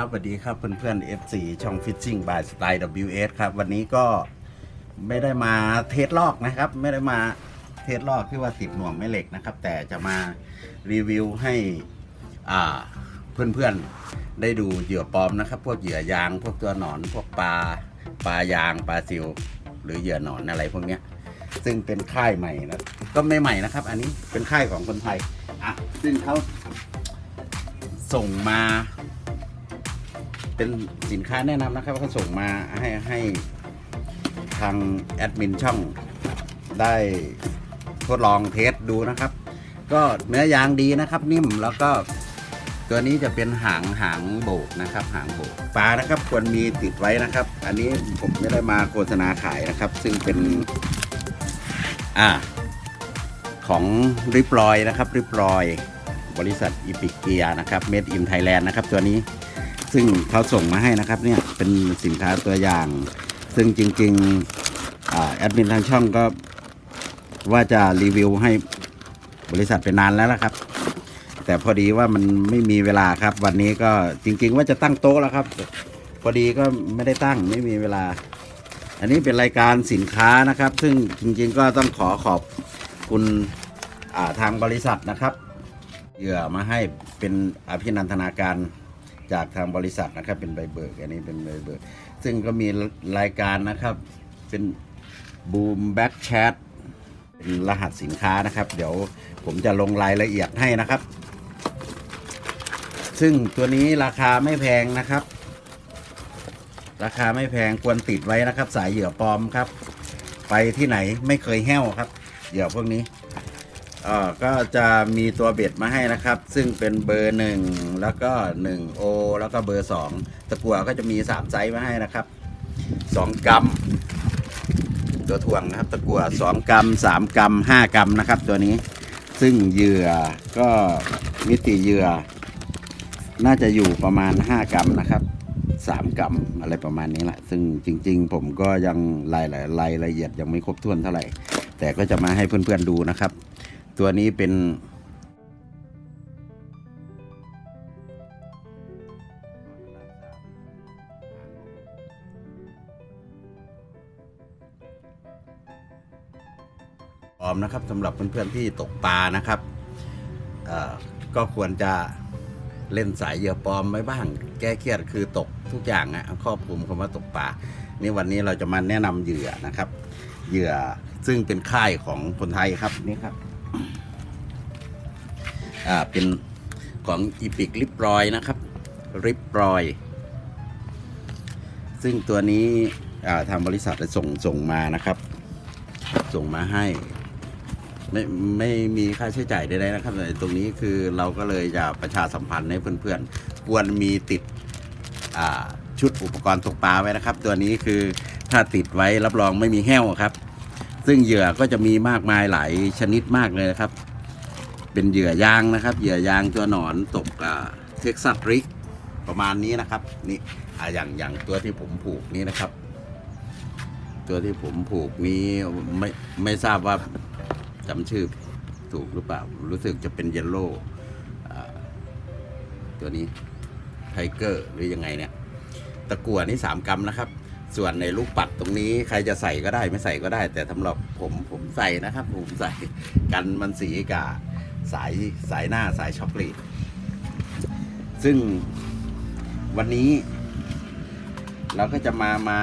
ครับสวัสดีครับเพื่อนๆ F4 ช่องฟิชชิ่งบายสไตล์ WS ครับ วันนี้ก็ไม่ได้มาเทสลอกนะครับ ไม่ได้มาเทสลอกที่ว่าติดหน่วงแม่เหล็กนะครับ แต่จะมารีวิวให้เพื่อนๆ ได้ดูเหยื่อปลอมนะครับ พวกเหยื่อยาง พวกตัวหนอน พวกปลาปลายางปลาซิว หรือเหยื่อหนอนอะไรพวกเนี้ยซึ่งเป็นค่ายใหม่นะก็ไม่ใหม่นะครับ อันนี้เป็นค่ายของคนไทยอะซึ่งเขาส่งมา เป็นสินค้าแนะนำนะครับเขาส่งมาให้ให้ทางแอดมินช่องได้ทดลองเทสดูนะครับ ก็เนื้อยางดีนะครับ นิ่มแล้วก็ตัวนี้จะเป็นหางหางโบกนะครับ หางโบกปลานะครับควรมีติดไว้นะครับ อันนี้ผมไม่ได้มาโฆษณาขายนะครับ ซึ่งเป็นอ่าของริปลอยนะครับริปลอย บริษัทอีพิกเกียนะครับเมดอินไทยแลนด์นะครับ ตัวนี้ ซึ่งเขาส่งมาให้นะครับเนี่ยเป็นสินค้าตัวอย่าง ซึ่งจริงๆแอดมินทางช่องก็ว่าจะรีวิวให้บริษัทเป็นนานแล้วละครับ แต่พอดีว่ามันไม่มีเวลาครับ วันนี้ก็จริง ๆ ว่าจะตั้งโต๊ะแล้วครับ พอดีก็ไม่ได้ตั้งไม่มีเวลา อันนี้เป็นรายการสินค้านะครับ ซึ่งจริง ๆ ก็ต้องขอขอบคุณทางบริษัทนะครับเหยื่อมาให้เป็นอภินันทนาการ จากทางบริษัทนะครับ เป็นใบเบิก อันนี้เป็นใบเบิก ซึ่งก็มีรายการนะครับ เป็นบูมแบ็กแชทเป็นรหัสสินค้านะครับ เดี๋ยวผมจะลงรายละเอียดให้นะครับ ซึ่งตัวนี้ราคาไม่แพงนะครับ ราคาไม่แพงควรติดไว้นะครับ สายเหยื่อปลอมครับ ไปที่ไหนไม่เคยแห้วครับ เหยื่อพวกนี้ อ่อก็จะมีตัวเบ็ดมาให้นะครับ ซึ่งเป็นเบอร์1แล้วก็1โอแล้วก็เบอร์2ตะกัวก็จะมี3ไซส์มาให้นะครับ2กรัมตัวถ่วงนะครับ ตะกัว2กรัม3กรัม5กรัมนะครับ ตัวนี้ซึ่งเหยื่อก็มิติเหยื่อ น่าจะอยู่ประมาณ 5 กรัมนะครับ 3 กรัมอะไรประมาณนี้แหละ ซึ่งจริง ๆ ผมก็ยังรายละรายละเอียดยังไม่ครบถ้วนเท่าไหร่ แต่ก็จะมาให้เพื่อนๆดูนะครับ ตัวนี้เป็นพร้อมนะครับสำหรับเพื่อนๆที่ตกปลานะครับ ก็ควรจะเล่นสายเหยื่อปลอมไว้บ้าง แก้เครียดคือตกทุกอย่างอะครอบคลุมคำว่าตกปลานี่วันนี้เราจะมาแนะนำเหยื่อนะครับ เหยื่อซึ่งเป็นค่ายของคนไทยครับนี่ครับ อ่าเป็นของอีพิกลิปรอยนะครับริปรอย ซึ่งตัวนี้อ่าทางบริษัทส่งส่งมานะครับ ส่งมาให้ ไม่ไม่มีค่าใช้จ่ายใดๆนะครับแต่ตรงนี้คือเราก็เลยจะประชาสัมพันธ์ให้เพื่อนๆ ควรมีติดอ่าชุดอุปกรณ์ตกปลาไว้นะครับ ตัวนี้คือถ้าติดไว้รับรองไม่มีแห้วครับ ซึ่งเหยื่อก็จะมีมากมายหลายชนิดมากเลยนะครับ เป็นเหยื่อยางนะครับ เหยื่อยางตัวหนอนตกเท็กซัสริกประมาณนี้นะครับ นี่อย่างอย่างตัวที่ผมผูกนี้นะครับ ตัวที่ผมผูกนี้ไม่ไม่ทราบว่าจำชื่อถูกหรือเปล่า รู้สึกจะเป็นเยลโล่ตัวนี้ไทเกอร์หรือยังไงเนี่ย ตะกั่วนี่สามกรัมนะครับ ส่วนในลูกปัดตรงนี้ใครจะใส่ก็ได้ไม่ใส่ก็ได้ แต่สำหรับผมผมใส่นะครับ ผมใส่กันมันสีกับ สายสายหน้าสายช็อกโกแลตซึ่งวันนี้ เราก็จะมามา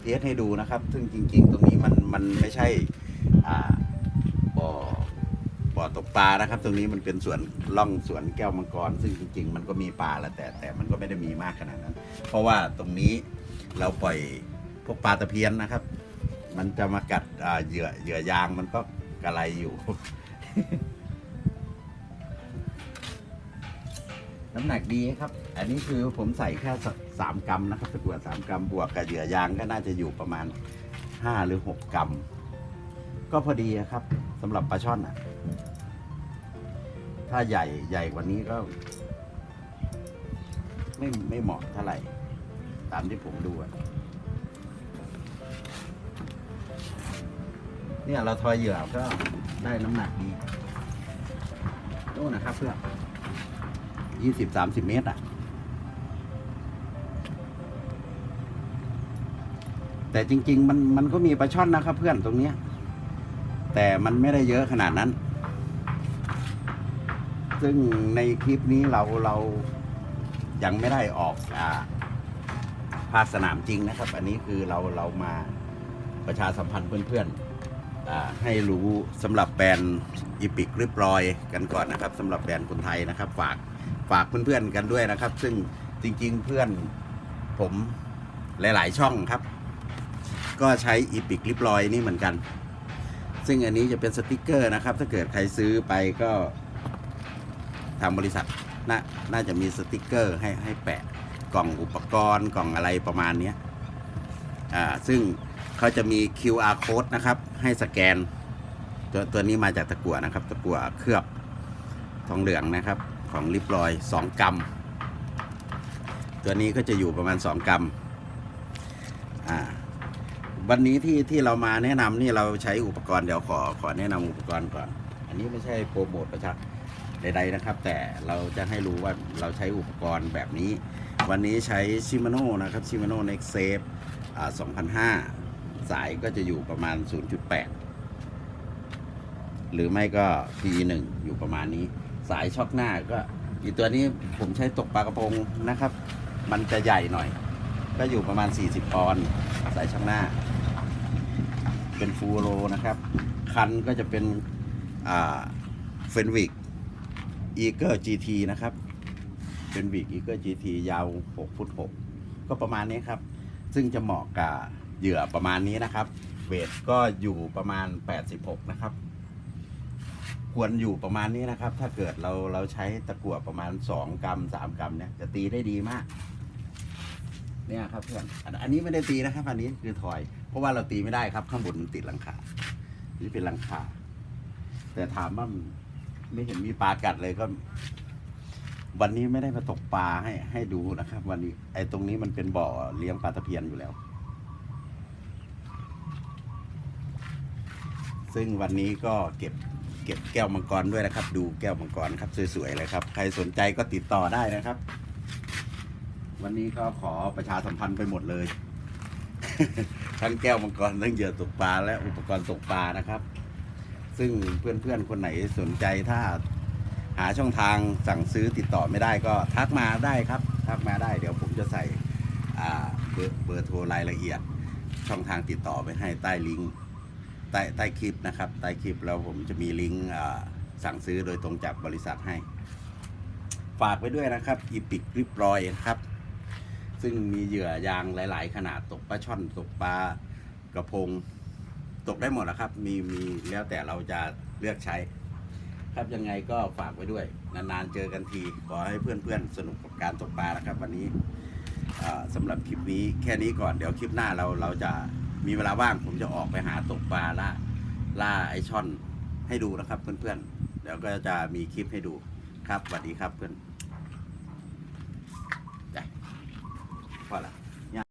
เทสให้ดูนะครับ ซึ่งจริง ๆ ตรงนี้มันมันไม่ใช่อ่าบ่อบ่อตกปลานะครับ ตรงนี้มันเป็นสวนล่องสวนแก้วมังกร ซึ่งจริง ๆ มันก็มีปลาแหละแต่แต่มันก็ไม่ได้มีมากขนาดนั้น เพราะว่าตรงนี้เราปล่อยพวกปลาตะเพียนนะครับ มันจะมากัดเหยื่อเหยื่อยางมันก็กระไรอยู่ น้ำหนักดีครับ อันนี้คือผมใส่แค่สามกรัมนะครับตะกรวดสามกรัมบวกกับเหยื่อยางก็น่าจะอยู่ประมาณห้าหรือหกกรัม ก็พอดีครับสำหรับปลาช่อนอะ ถ้าใหญ่ใหญ่กว่านี้ก็ ไม่ไม่เหมาะเท่าไหร่ ตามที่ผมดูอะเนี่ยเราทอยเหยื่อก็ ได้น้ำหนักดีโน่นนะครับเพื่อนยี่สิบสามสิบเมตรอะ แต่จริง ๆ มันมันก็มีปลาช่อนนะครับเพื่อนตรงเนี้ย แต่มันไม่ได้เยอะขนาดนั้น ซึ่งในคลิปนี้เราเรายังไม่ได้ออกอ่าภาคสนามจริงนะครับ อันนี้คือเราเรามาประชาสัมพันธ์เพื่อน ให้รู้สำหรับแบรนด์อีพิกเรียบร้อยกันก่อนนะครับสำหรับแบรนด์คนไทยนะครับ ฝากฝากเพื่อนๆกันด้วยนะครับ ซึ่งจริงๆเพื่อนผมหลาย ๆ ช่องครับ ก็ใช้อีพิกลิปลอยนี่เหมือนกัน ซึ่งอันนี้จะเป็นสติกเกอร์นะครับ ถ้าเกิดใครซื้อไปก็ทางบริษัทนน่าจะมีสติกเกอร์ให้ให้แปะกล่องอุปกรณ์กล่องอะไรประมาณนี้อ่าซึ่ง เขาจะมี QR code นะครับ ให้สแกน ตัวตัวนี้มาจากตะกั่วนะครับ ตะกั่วเคลือบทองเหลืองนะครับ ของลิปลอย 2 กรัม ตัวนี้ก็จะอยู่ประมาณ 2 กรัมอ่าวันนี้ที่ที่เรามาแนะนำนี่เราใช้อุปกรณ์เดี๋ยวขอขอแนะนำอุปกรณ์ก่อน อันนี้ไม่ใช่โปรโมทประชาใดๆนะครับ แต่เราจะให้รู้ว่าเราใช้อุปกรณ์แบบนี้ วันนี้ใช้ชิมาโนนะครับชิมานโนเน็กเซฟอ่า2005 สายก็จะอยู่ประมาณ 0.8 หรือไม่ก็ P1 อยู่ประมาณนี้ สายช็อกหน้าก็อีตัวนี้ผมใช้ตกปลากระพงนะครับ มันจะใหญ่หน่อย ก็อยู่ประมาณ 40ปอนด์สายช่างหน้า เป็นฟูโรนะครับ คันก็จะเป็นเฟนวิกอีเกอร์ GT นะครับ เป็นวิกอีเกอร์ GT ยาว 6 ฟุต 6 ก็ประมาณนี้ครับ ซึ่งจะเหมาะกับ เหยื่อประมาณนี้นะครับ เวทก็อยู่ประมาณ 86 นะครับ ควรอยู่ประมาณนี้นะครับ ถ้าเกิดเราเราใช้ตะกั่วประมาณ 2 กรัม 3 กรัมเนี่ยจะตีได้ดีมาก เนี่ยครับเพื่อนอันอันนี้ไม่ได้ตีนะครับ อันนี้คือถอย เพราะว่าเราตีไม่ได้ครับ ข้างบนมันติดหลังคานี่เป็นหลังคาแต่ถามว่าไม่เห็นมีปลากัดเลยก็วันนี้ไม่ได้มาตกปลาให้ให้ดูนะครับ วันนี้ไอ้ตรงนี้มันเป็นบ่อเลี้ยงปลาตะเพียนอยู่แล้ว ซึ่งวันนี้ก็เก็บเก็บแก้วมังกรด้วยนะครับ ดูแก้วมังกรครับสวยๆเลยครับ ใครสนใจก็ติดต่อได้นะครับ วันนี้ก็ขอประชาสัมพันธ์ไปหมดเลย ทั้งแก้วมังกรทั้งเหยื่อตกปลาและอุปกรณ์ตกปลานะครับ ซึ่งเพื่อนๆคนไหนสนใจถ้าหาช่องทางสั่งซื้อติดต่อไม่ได้ก็ทักมาได้ครับ ทักมาได้เดี๋ยวผมจะใส่เบอร์เบอร์โทรรายละเอียด ช่องทางติดต่อไปให้ใต้ลิงก์ ใต้ใต้คลิปนะครับ ใต้คลิปแล้วผมจะมีลิงก์สั่งซื้อโดยตรงจากบริษัทให้ ฝากไว้ด้วยนะครับอีพิกริบรอยนะครับ ซึ่งมีเหยื่อยางหลาย ๆ ขนาดตกปลาช่อนตกปลากระพง ตกได้หมดนะครับ มีมีแล้วแต่เราจะเลือกใช้ ครับยังไงก็ฝากไว้ด้วย นาน ๆ เจอกันที ขอให้เพื่อน ๆ สนุกกับการตกปลานะครับ วันนี้สำหรับคลิปนี้แค่นี้ก่อนเดี๋ยวคลิปหน้าเราเราจะ มีเวลาว่างผมจะออกไปหาตกปลาล่าล่าไอช่อนให้ดูนะครับเพื่อนๆเดี๋ยวก็จะมีคลิปให้ดูครับสวัสดีครับเพื่อน